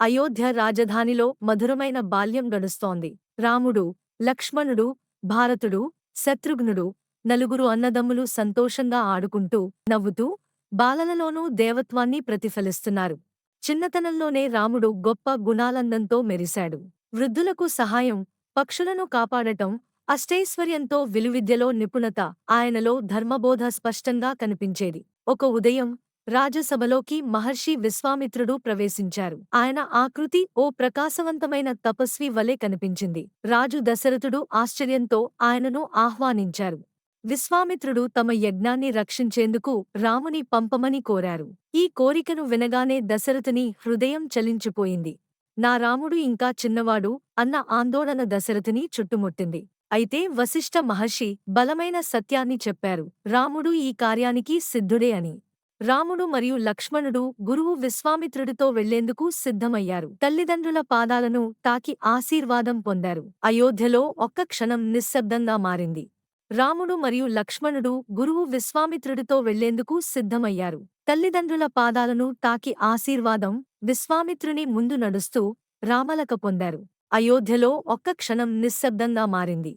అయోధ్య రాజధానిలో మధురమైన బాల్యం గడుస్తోంది. రాముడు లక్ష్మణుడు భారతుడు శత్రుఘ్నుడు నలుగురు అన్నదమ్ములు సంతోషంగా ఆడుకుంటూ నవ్వుతూ బాలలలోనూ దేవత్వాన్ని ప్రతిఫలిస్తున్నారు. చిన్నతనంలోనే రాముడు గొప్ప గుణాలందంతో మెరిశాడు. వృద్ధులకు సహాయం పక్షులను కాపాడటం అష్టైశ్వర్యంతో విలువిద్యలో నిపుణత ఆయనలో ధర్మబోధ స్పష్టంగా కనిపించేది. ఒక ఉదయం రాజసభలోకి మహర్షి విశ్వామిత్రుడు ప్రవేశించారు. ఆయన ఆకృతి ఓ ప్రకాశవంతమైన తపస్వి వలె కనిపించింది. రాజు దశరథుడు ఆశ్చర్యంతో ఆయనను ఆహ్వానించారు. విశ్వామిత్రుడు తమ యజ్ఞాన్ని రక్షించేందుకు రాముని పంపమని కోరారు. ఈ కోరికను వినగానే దశరథుని హృదయం చలించిపోయింది. నా రాముడు ఇంకా చిన్నవాడు అన్న ఆందోళన దశరథుని చుట్టుముట్టింది. అయితే వశిష్ఠ మహర్షి బలమైన సత్యాన్ని చెప్పారు. రాముడు ఈ కార్యానికి సిద్ధుడే అని. రాముడు మరియు లక్ష్మణుడు గురువు విశ్వామిత్రుడితో వెళ్ళేందుకు సిద్ధమయ్యారు. తల్లిదండ్రుల పాదాలను తాకి ఆశీర్వాదం పొందారు. అయోధ్యలో ఒక్క క్షణం నిశ్శబ్దంగా మారింది. రాముడు మరియు లక్ష్మణుడు గురువు విశ్వామిత్రుడితో వెళ్ళేందుకు సిద్ధమయ్యారు. తల్లిదండ్రుల పాదాలను తాకి ఆశీర్వాదం విశ్వామిత్రుని ముందు నడుస్తూ రామలక పొందారు. అయోధ్యలో ఒక్క క్షణం నిశ్శబ్దంగా మారింది.